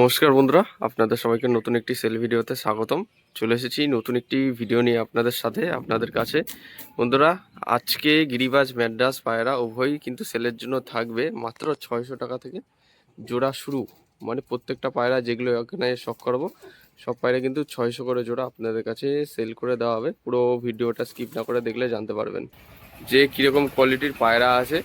নমস্কার বন্ধুরা, আপনাদের সবাইকে নতুন একটি সেল ভিডিওতে স্বাগতম। চলে এসেছি নতুন একটি ভিডিও নিয়ে আপনাদের সাথে, আপনাদের কাছে। বন্ধুরা, আজকে গিরিবাজ, ম্যাড্রাস, পায়রা উভয়ই কিন্তু সেলের জন্য থাকবে মাত্র ছয়শো টাকা থেকে জোড়া শুরু। মানে প্রত্যেকটা পায়রা যেগুলো এখানে শখ করব, সব পায়রা কিন্তু ছয়শো করে জোড়া আপনাদের কাছে সেল করে দেওয়া হবে। পুরো ভিডিওটা স্কিপ না করে দেখলে জানতে পারবেন যে কীরকম কোয়ালিটির পায়রা আছে।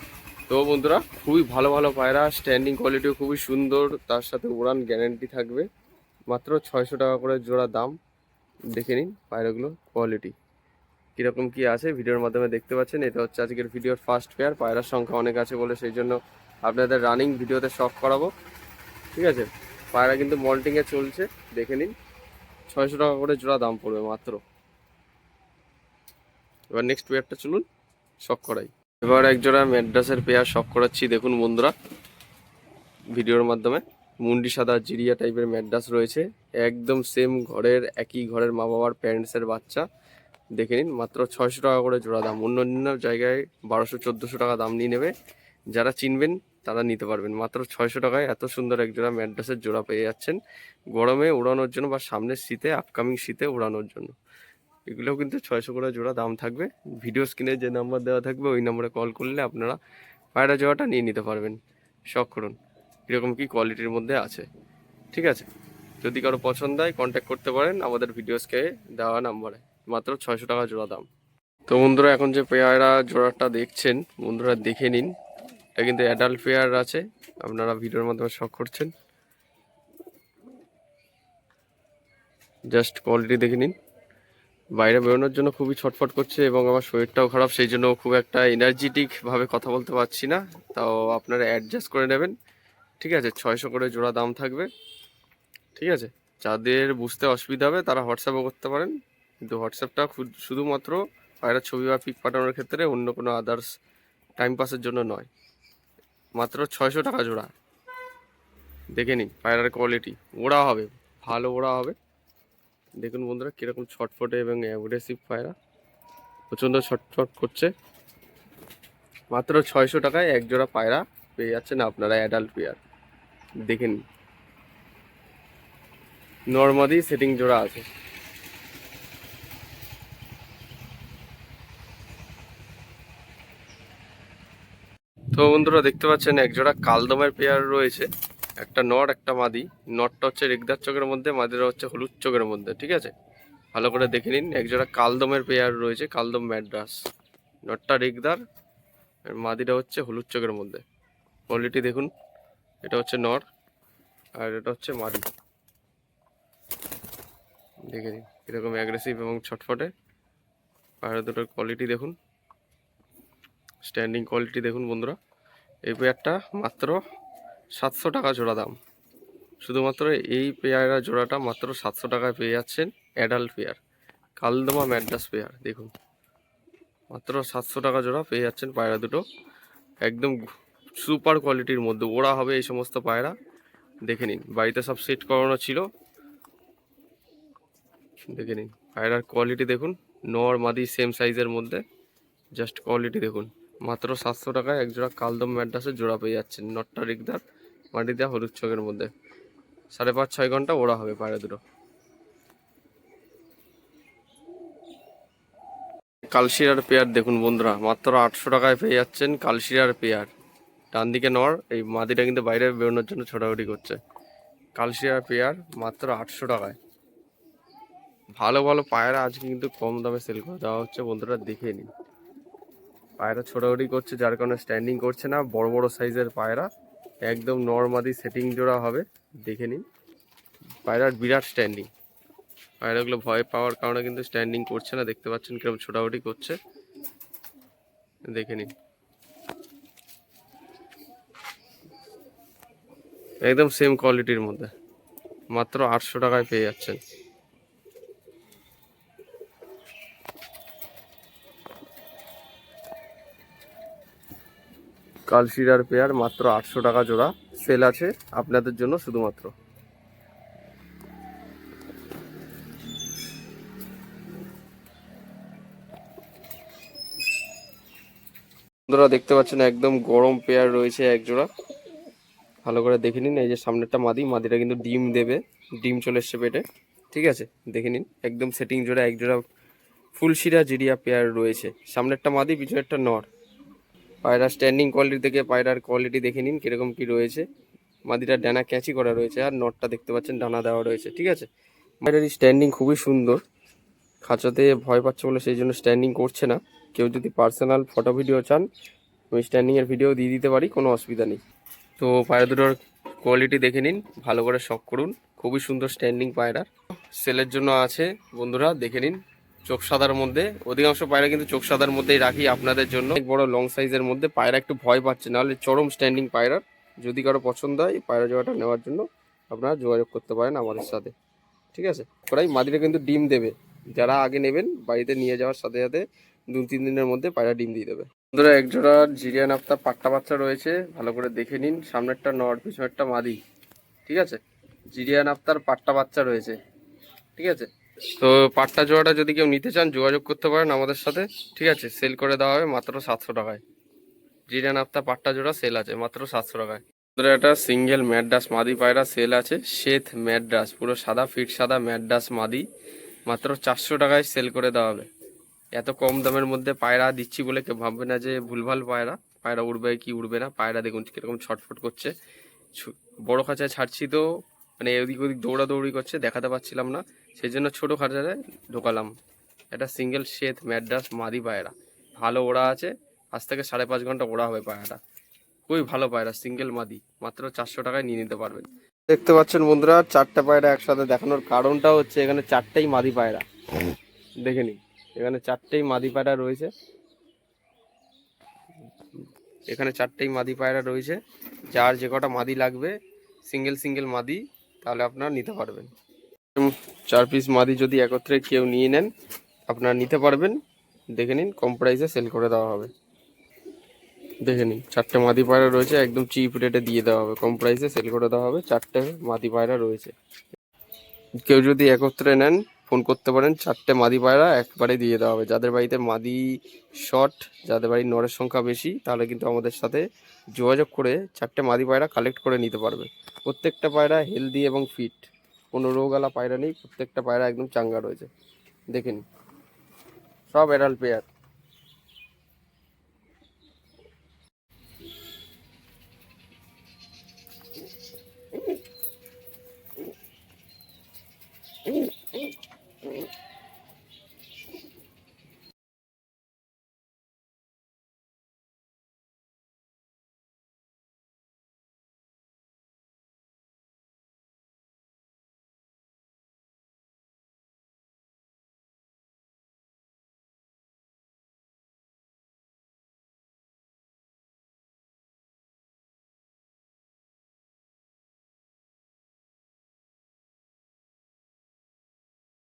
তো বন্ধুরা, খুবই ভালো ভালো পায়রা স্ট্যান্ডিং কোয়ালিটিও খুবই সুন্দর, তার সাথে উড়ান গ্যারেন্টি থাকবে। মাত্র ছয়শো টাকা করে জোড়া দাম, দেখে নিন পায়রাগুলো কোয়ালিটি কীরকম কি আছে, ভিডিওর মাধ্যমে দেখতে পাচ্ছেন, এটা হচ্ছে আজকের ভিডিওর ফার্স্ট পেয়ার পায়রার সংখ্যা অনেক আছে বলে সেই জন্য আপনাদের রানিং ভিডিওতে শখ করাবো। ঠিক আছে? পায়রা কিন্তু মল্টিংয়ে চলছে, দেখে নিন, ছয়শো টাকা করে জোড়া দাম পড়বে মাত্র। এবার নেক্সট পেয়ারটা চলুন শখ করাই। এবার একজোড়া ম্যাড্রাসের পেয়ার শখ করাচ্ছি, দেখুন বন্ধুরা। ভিডিওর মাধ্যমে মুন্ডি সাদা জিরিয়া টাইপের ম্যাড্রাস রয়েছে। একদম সেম ঘরের, একই ঘরের মা বাবার প্যারেন্টসের বাচ্চা। দেখে নিন, মাত্র ছয়শো টাকা করে জোড়া দাম। অন্য অন্য জায়গায় বারোশো, চোদ্দোশো টাকা দাম নিয়ে নেবে। যারা চিনবেন, তারা নিতে পারবেন। মাত্র ছয়শো টাকায় এত সুন্দর এক জোড়া ম্যাড্রাসের জোড়া পেয়ে যাচ্ছেন। গরমে উড়ানোর জন্য বা সামনের শীতে আপকামিং শীতে উড়ানোর জন্য। এগুলোও কিন্তু ছয়শো করে জোড়া দাম থাকবে। ভিডিও স্ক্রিনে যে নাম্বার দেওয়া থাকবে, ওই নাম্বারে কল করলে আপনারা পায়রা জোড়াটা নিয়ে নিতে পারবেন। শখ করুন কীরকম কী কোয়ালিটির মধ্যে আছে। ঠিক আছে? যদি কারও পছন্দ হয় কন্ট্যাক্ট করতে পারেন আমাদের ভিডিওসকে দেওয়া নাম্বারে। মাত্র ছয়শো টাকা জোড়া দাম। তো বন্ধুরা, এখন যে পেয়ারা জোড়াটা দেখছেন, বন্ধুরা দেখে নিন। এটা কিন্তু অ্যাডাল্ট পেয়ার আছে, আপনারা ভিডিওর মাধ্যমে শখ করছেন। জাস্ট কোয়ালিটি দেখে নিন। বাইরে বেরোনোর জন্য খুবই ছটফট করছে এবং আমার শরীরটাও খারাপ, সেই জন্য খুব একটা এনার্জেটিক ভাবে কথা বলতে পারছি না। তাও আপনারা অ্যাডজাস্ট করে নেবেন। ঠিক আছে, ছয়শো করে জোড়া দাম থাকবে। ঠিক আছে, যাদের বুঝতে অসুবিধা হবে তারা হোয়াটসঅ্যাপও করতে পারেন। কিন্তু হোয়াটসঅ্যাপটা শুধুমাত্র পায়রা ছবি বা পিক পাঠানোর ক্ষেত্রে অন্য কোনো আদার্স টাইম পাসের জন্য নয়। মাত্র ছয়শো টাকা জোড়া। দেখে নিন, পায়রার কোয়ালিটি ওড়া হবে, ভালো ওড়া হবে। দেখুন বন্ধুরা, কীরকম ছটফটে এবং অ্যাগ্রেসিভ পায়রা প্রচণ্ড ছটফট করছে। মাত্র ছয়শো টাকায় এক জোড়া পায়রা পেয়ে যাচ্ছেন আপনারা অ্যাডাল্ট পেয়ার দেখে নিন। নর্মাদি সেটিং জোড়া আছে। তো বন্ধুরা, দেখতে পাচ্ছেন এক জোড়া কালদমের পেয়ার রয়েছে। একটা নর একটা মাদি। নরটা হচ্ছে রেগদার চোখের মধ্যে মাদিরা হচ্ছে হলুদ চোখের মধ্যে, ঠিক আছে? ভালো করে দেখে নিন। একজোড়া কালদমের পেয়ার রয়েছে, কালদম ম্যাড্রাস। নটটা রেগদার মাদিরা হচ্ছে হলুদ চোখের মধ্যে। কোয়ালিটি দেখুন, এটা হচ্ছে নর আর এটা হচ্ছে মাদি। দেখে নিন, এরকম অ্যাগ্রেসিভ এবং ছটফটে। আর দুটোর কোয়ালিটি দেখুন। স্ট্যান্ডিং কোয়ালিটি দেখুন বন্ধুরা। এই পেয়ারটা মাত্র সাতশো টাকা জোড়া দাম। শুধুমাত্র এই পেয়ারা জোড়াটা মাত্র সাতশো টাকায় পেয়ে যাচ্ছেন অ্যাডাল্ট পেয়ার কালদমা ম্যাড্রাস পেয়ার দেখুন। মাত্র সাতশো টাকা জোড়া পেয়ে যাচ্ছেন পায়রা দুটো। একদম সুপার কোয়ালিটির মধ্যে ওরা হবে এই সমস্ত পায়রা। দেখে নিন, বাড়িতে সব সেট করানো ছিল। দেখে নিন, পায়রার কোয়ালিটি দেখুন, নর মাদি সেম সাইজের মধ্যে। জাস্ট কোয়ালিটি দেখুন। মাত্র সাতশো টাকায় এক জোড়া কালদম ম্যাড্রাসের জোড়া পেয়ে যাচ্ছেন নটটা রিকদার মাটি হলুদ চোখের মধ্যে। সাড়ে পাঁচ, ছয় ঘণ্টা ওরা হবে পায়রা দুটো। কালশিরার পেয়ার দেখুন বন্ধুরা, মাত্র আটশো টাকায় পেয়ে যাচ্ছেন কালশিরার পেয়ার। ডান দিকে নর, এই মাদিটা কিন্তু বাইরে বেরোনোর জন্য ছোটাছুটি করছে। কালশিরার পেয়ার মাত্র আটশো টাকায়। ভালো ভালো পায়রা আজকে কিন্তু কম দামে সেল করে দেওয়া হচ্ছে, বন্ধুরা দেখে নিন। পায়রা ছোটাছুটি করছে, যার কারণে স্ট্যান্ডিং করছে না, বড় বড় সাইজের পায়রা। একদম নর্মাদি সেটিং জোড়া হবে, দেখে নিন। পায়রার বিরাট স্ট্যান্ডিং পায়রাগুলো ভয় পাওয়ার কারণে কিন্তু স্ট্যান্ডিং করছে না, দেখতে পাচ্ছেন কীরকম ছোটাছুটি করছে। দেখে নিন। একদম সেম কোয়ালিটির মধ্যে। মাত্র আটশো টাকায় পেয়ে যাচ্ছেন। কালশিরার পেয়ার মাত্র আটশো টাকা জোড়া। সেল আছে আপনাদের জন্য শুধুমাত্র। বন্ধুরা, দেখতে পাচ্ছেন একদম গরম পেয়ার রয়েছে এক জোড়া। ভালো করে দেখে নিন, এই যে সামনেরটা মাদি, মাদিটা কিন্তু ডিম দেবে, ডিম চলে এসছে পেটে। ঠিক আছে, দেখে নিন, একদম সেটিং জোড়া, এক জোড়া ফুলশিরা জিরিয়া পেয়ার রয়েছে। সামনেরটা মাদি, পিছনেরটা নর। পায়রা স্ট্যান্ডিং কোয়ালিটি থেকে পায়রার কোয়ালিটি দেখে নিন কীরকম কি রয়েছে। মাদিটা ডানা ক্যাচি করা রয়েছে আর নটটা দেখতে পাচ্ছেন, ডানা দেওয়া রয়েছে, ঠিক আছে? পায়রার স্ট্যান্ডিং খুবই সুন্দর। খাঁচাতে ভয় পাচ্ছে বলে সেই জন্য স্ট্যান্ডিং করছে না। কেউ যদি পার্সোনাল ফটো ভিডিও চান, আমি স্ট্যান্ডিংয়ের ভিডিও দিয়ে দিতে পারি, কোনো অসুবিধা নেই। তো পায়রা দুটোর কোয়ালিটি দেখে নিন, ভালো করে শখ করুন। খুবই সুন্দর স্ট্যান্ডিং পায়রার। সেলের জন্য আছে, বন্ধুরা, দেখে নিন। চোখ সাদার মধ্যে। অধিকাংশ পায়রা কিন্তু চোখ সাদার মধ্যেই রাখি আপনাদের জন্য। বড় লং সাইজের মধ্যে পায়রা একটু ভয় পাচ্ছে, নাহলে চরম স্ট্যান্ডিং পায়রার। যদি কারও পছন্দ হয়, পায়রা জোড়াটা নেওয়ার জন্য আপনারা যোগাযোগ করতে পারেন আমাদের সাথে। ঠিক আছে? ওরাই মাদিরা কিন্তু ডিম দেবে। যারা আগে নেবেন, বাড়িতে নিয়ে যাওয়ার সাথে সাথে দু তিন দিনের মধ্যে পায়রা ডিম দিয়ে দেবে। বন্ধুরা, এক জোড়া জিরিয়ান আফতার পাট্টা বাচ্চা রয়েছে। ভালো করে দেখে নিন। সামনেরটা নর পিছনেরটা মাদি। ঠিক আছে? জিরিয়ান আফতার পাট্টা বাচ্চা রয়েছে। ঠিক আছে? তো পাট্টা জোড়াটা যদি কেউ নিতে চান, যোগাযোগ করতে পারেন আমাদের সাথে। ঠিক আছে সেল করে দেওয়া হবে মাত্র সাতশো টাকায়। জিরিয়ান আফতার পাট্টা জোড়া সেল আছে, মাত্র সাতশো টাকায়। একটা সিঙ্গেল ম্যাড্রাস মাদি পায়রা সেল আছে শ্বেত ম্যাড্রাস পুরো সাদা ফিট সাদা ম্যাড্রাস মাদি। মাত্র চারশো টাকায় সেল করে দেওয়া হবে। এত কম দামের মধ্যে পায়রা দিচ্ছি বলে কেউ ভাববে না যে ভুলভাল পায়রা। পায়রা উড়বে কি উড়বে না, পায়রা দেখুন কীরকম ছটফট করছে। বড় খাঁচায় ছাড়ছি তো মানে এদিক ওদিক দৌড়াদৌড়ি করছে, দেখাতে পাচ্ছিলাম না। সেই জন্য ছোটো খাঁচায় ঢোকালাম। এটা সিঙ্গেল শ্বেত ম্যাড্রাস মাদি পায়রা। ভালো ওড়া আছে। আজ থেকে সাড়ে পাঁচ ঘণ্টা ওড়া হবে পায়রাটা। খুবই ভালো পায়রা সিঙ্গেল মাদি। মাত্র চারশো টাকায় নিয়ে নিতে পারবেন। দেখতে পাচ্ছেন বন্ধুরা, চারটা পায়রা একসাথে দেখানোর কারণটা হচ্ছে এখানে চারটেই মাদি পায়রা। দেখে নিন, এখানে চারটেই মাদি পায়রা রয়েছে। এখানে চারটেই মাদি পায়রা রয়েছে। যার যে কটা মাদি লাগবে সিঙ্গেল সিঙ্গেল মাদি। তাহলে আপনারা নিতে পারবেন। চার পিস মাদি যদি একত্রে কেউ নিয়ে নেন, আপনারা নিতে পারবেন। দেখে নিন, কম প্রাইসে সেল করে দেওয়া হবে। দেখে নিন, চারটে মাদি পায়রা রয়েছে, একদম চিপ রেটে দিয়ে দেওয়া হবে। কম প্রাইসে সেল করে দেওয়া হবে, চারটে মাদি পায়রা রয়েছে। কেউ যদি একত্রে নেন ফোন করতে পারেন। চারটে মাদি পায়রা একবারে দিয়ে দেওয়া হবে। যাদের বাড়িতে মাদি শর্ট যাদের বাড়ির নরের সংখ্যা বেশি তাহলে কিন্তু আমাদের সাথে যোগাযোগ করে চারটে মাদি পায়রা কালেক্ট করে নিতে পারবে। প্রত্যেকটা পায়রা হেলদি এবং ফিট কোনো রোগালা পায়রা নেই, প্রত্যেকটা পায়রা একদম চাঙ্গা রয়েছে। দেখেন সব অ্যাডাল্ট পেয়ার